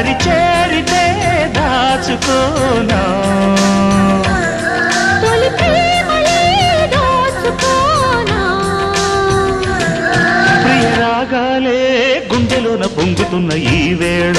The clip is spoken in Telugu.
దరి చేరితే దాచుకోనా? తొలి ప్రేమలే దోచుకోనా? ప్రియ రాగాలే గుండెలోన పొంగుతున్న ఈ వేళ.